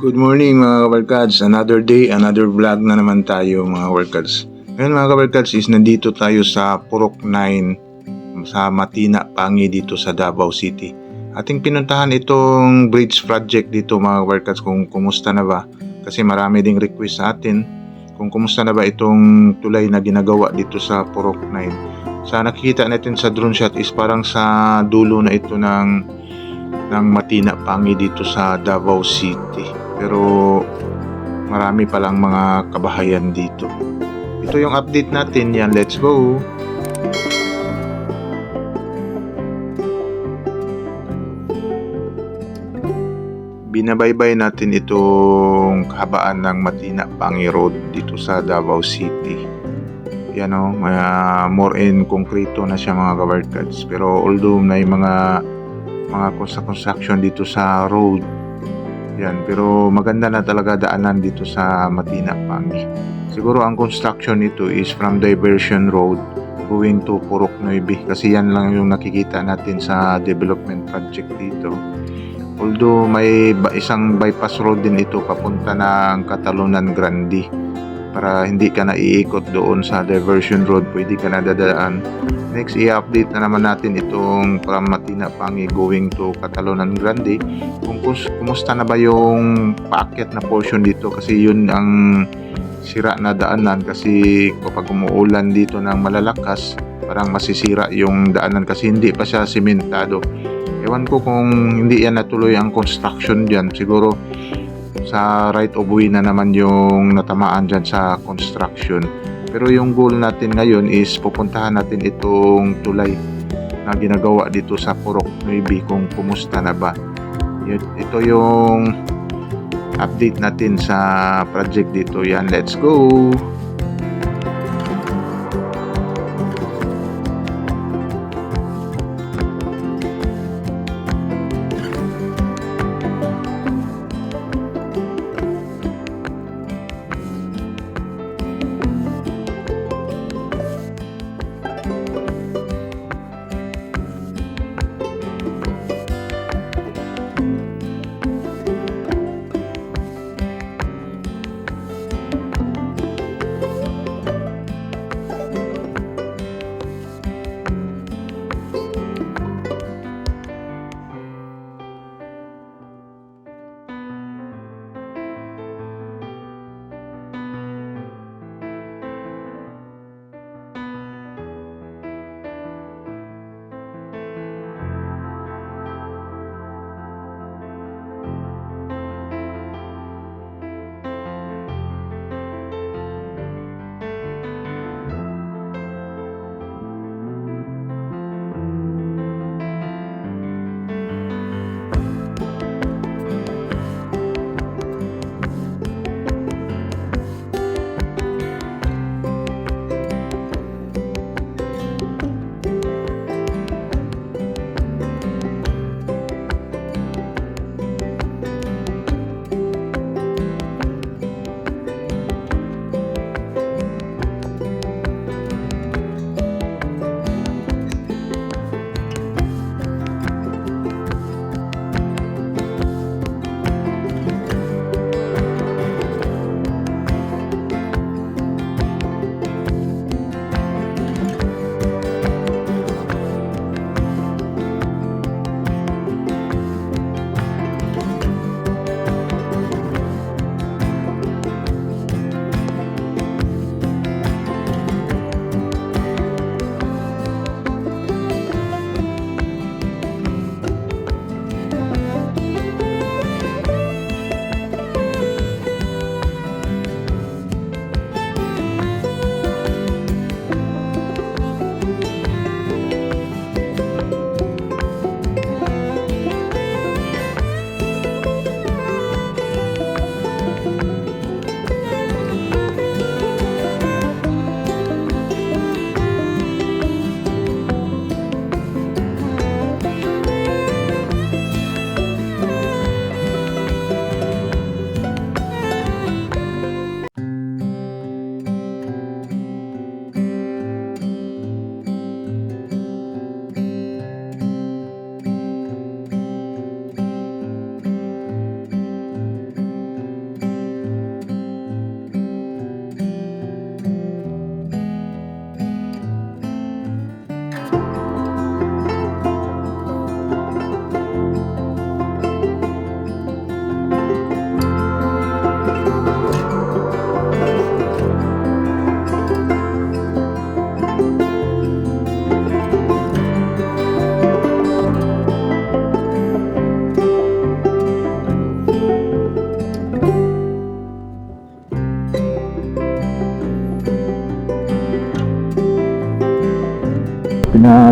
Good morning mga kabarkads. Another day, another vlog na naman tayo mga kabarkads. Ngayon mga kabarkads is nandito tayo sa Purok 9 sa Matina, Pangi dito sa Davao City. Ating pinuntahan itong bridge project dito mga kabarkads kung kumusta na ba. Kasi marami ding request sa atin kung kumusta na ba itong tulay na ginagawa dito sa Purok 9. Sa nakikita natin sa drone shot is parang sa dulo na ito ng ng Matina Pangi dito sa Davao City. Pero marami palang mga kabahayan dito. Ito yung update natin. Yan, let's go! Binabaybay natin itong kahabaan ng Matina Pangi Road dito sa Davao City. Yan o, mga more in konkreto na siya mga kabarkads. Pero although may mga mga const- construction dito sa road. Yan, pero maganda na talaga daanan dito sa Matina Pangi. Siguro ang construction nito is from Diversion Road going to Purok Nuevi kasi yan lang yung nakikita natin sa development project dito. Although may isang bypass road din ito papunta ng Catalonan Grande para hindi ka na iikot doon sa diversion road, pwede ka na dadaan. Next, i-update na naman natin itong from Matina Pangi going to Catalonan Grande. Kung kumusta na ba yung paakyat na portion dito kasi yun ang sira na daanan kasi kapag umuulan dito ng malalakas, parang masisira yung daanan kasi hindi pa siya simentado. Ewan ko kung hindi yan natuloy ang construction dyan. Siguro sa right of way na naman yung natamaan dyan sa construction. Pero yung goal natin ngayon is pupuntahan natin itong tulay na ginagawa dito sa Purok Nuevi kung kumusta na ba. Ito yung update natin sa project dito. Yan, let's go!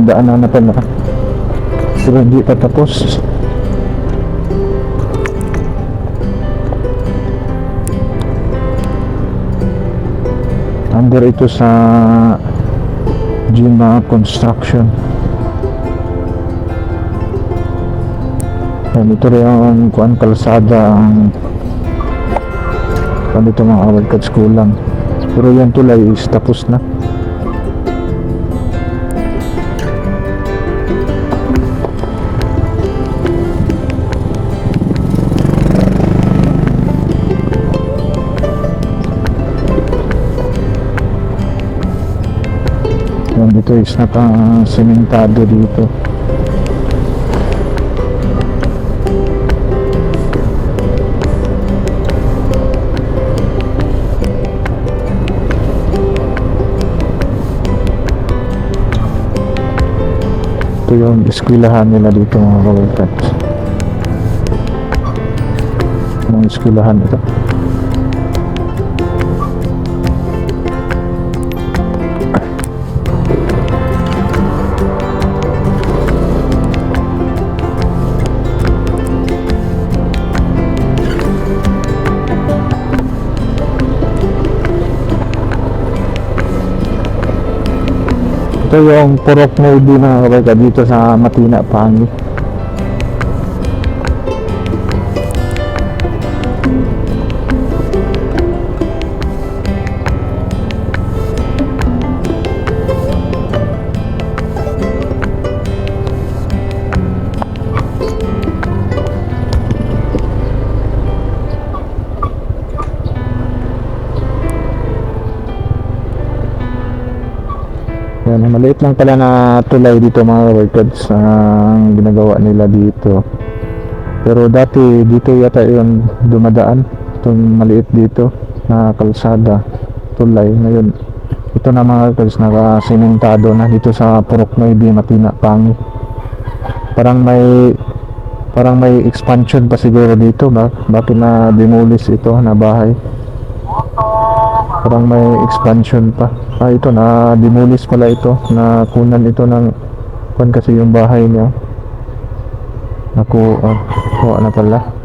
Pinadaanan na pala. Pero hindi pa tapos. Under ito sa Jima Construction. Yan, ito rin ang kuan kalsada ang kuan dito mga awal cuts kulang. Pero yan tulay is tapos na. Dito is naka-sementado dito. Ito yung eskwelahan nila dito mga kawitat. Yung eskwelahan ito. Ito yung Purok Navy mga kabarka dito sa Matina, Pangi. Yan, maliit lang pala na tulay dito mga workers ang ginagawa nila dito. Pero dati dito yata yung dumadaan. Itong maliit dito na kalsada, tulay. Ngayon, ito na mga workers nakasementado na dito sa Purok Nuevi, Matina, Pangi. Parang may parang may expansion pa siguro dito ba? Bakit na demolish ito na bahay? Parang may expansion pa. Ah, ito na demolish pala ito. Na kunan ito ng kuan kasi yung bahay niya. Naku, ah, kuha na pala.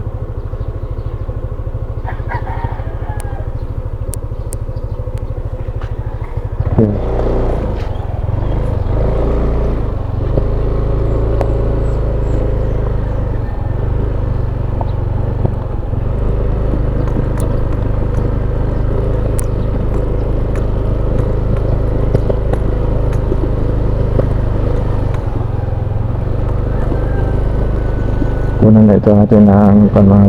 Na ito natin ang pan mga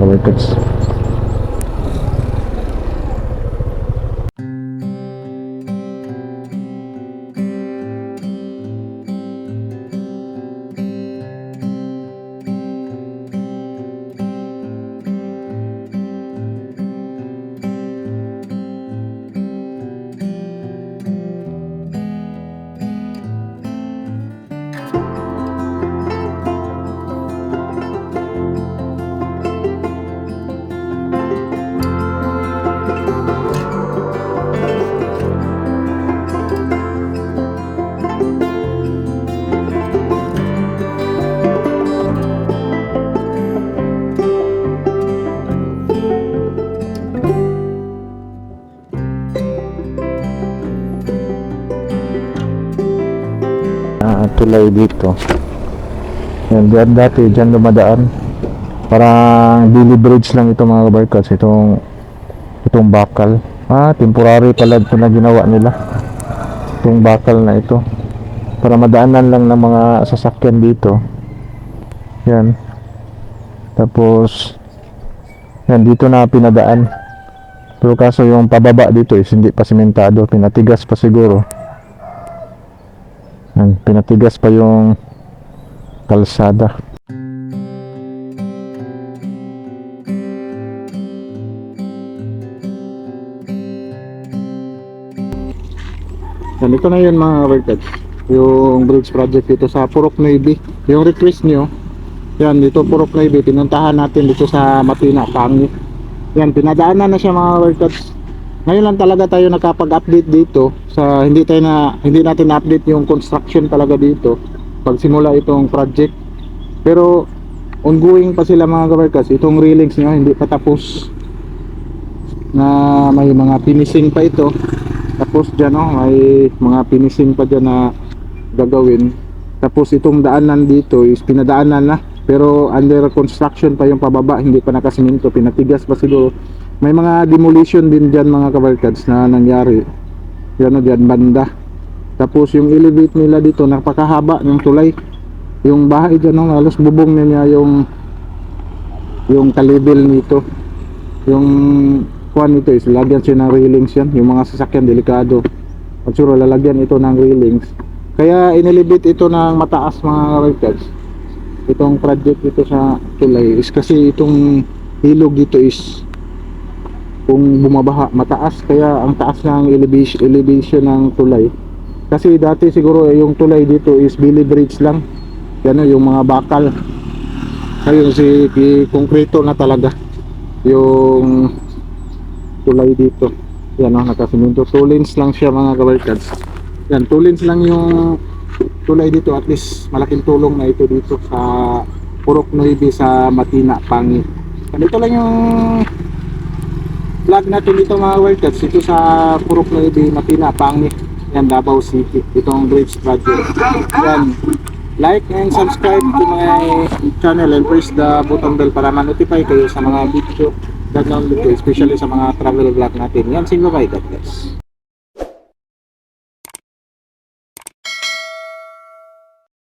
tulay dito. Yan, dati, dyan dumadaan. Parang Billy Bridge lang ito mga kabarkas. Itong, itong bakal. Ah, temporary pala ito na ginawa nila. Itong bakal na ito. Para madaanan lang ng mga sasakyan dito. Yan. Tapos, yan, dito na pinadaan. Pero kaso yung pababa dito is hindi pa simentado. Pinatigas pa siguro. Yan, pinatigas pa yung kalsada. Yan, ito na yun mga workers. Yung bridge project dito sa Purok Navy. Yung request nyo, yan dito Purok Navy, pinuntahan natin dito sa Matina, Pangi. Yan, pinadaanan na siya mga workers. Ngayon lang talaga tayo nakapag-update dito sa hindi tayo na hindi natin na-update yung construction talaga dito pagsimula itong project. Pero ongoing pa sila mga kabarkas. Itong railings nyo hindi pa tapos na may mga finishing pa ito. Tapos dyan oh, may mga finishing pa dyan na gagawin. Tapos itong daanan dito is pinadaanan na pero under construction pa yung pababa, hindi pa nakasiminto, pinatigas pa siguro. May mga demolition din dyan mga kabarkads na nangyari. Yan o dyan, banda. Tapos yung elevate nila dito, napakahaba ng tulay. Yung bahay dyan, no, halos bubong na niya yung yung kalibel nito. Yung kuan nito is lagyan siya ng railings yan. Yung mga sasakyan, delikado. At lalagyan ito ng railings. Kaya inelevate ito ng mataas mga kabarkads itong project dito sa tulay is kasi itong ilog dito is kung bumabaha mataas kaya ang taas ng elevation, elevation ng tulay. Kasi dati siguro eh, yung tulay dito is Billy Bridge lang. Yan yung mga bakal. Ngayon si konkreto na talaga yung tulay dito. Yan o nakasiminto two lanes lang siya mga kabarkads yan two lanes lang yung tulay dito. At least malaking tulong na ito dito sa Purok Nuibi sa Matina, Pangi. Ganito lang yung vlog natin dito mga workers dito sa Purok Nuibi, Matina, Pangi. Yan, Davao City. Itong bridge project. Yan. Like and subscribe to my channel and press the button bell para ma-notify kayo sa mga video na ko, especially sa mga travel vlog natin. Yan, sige bye, God bless.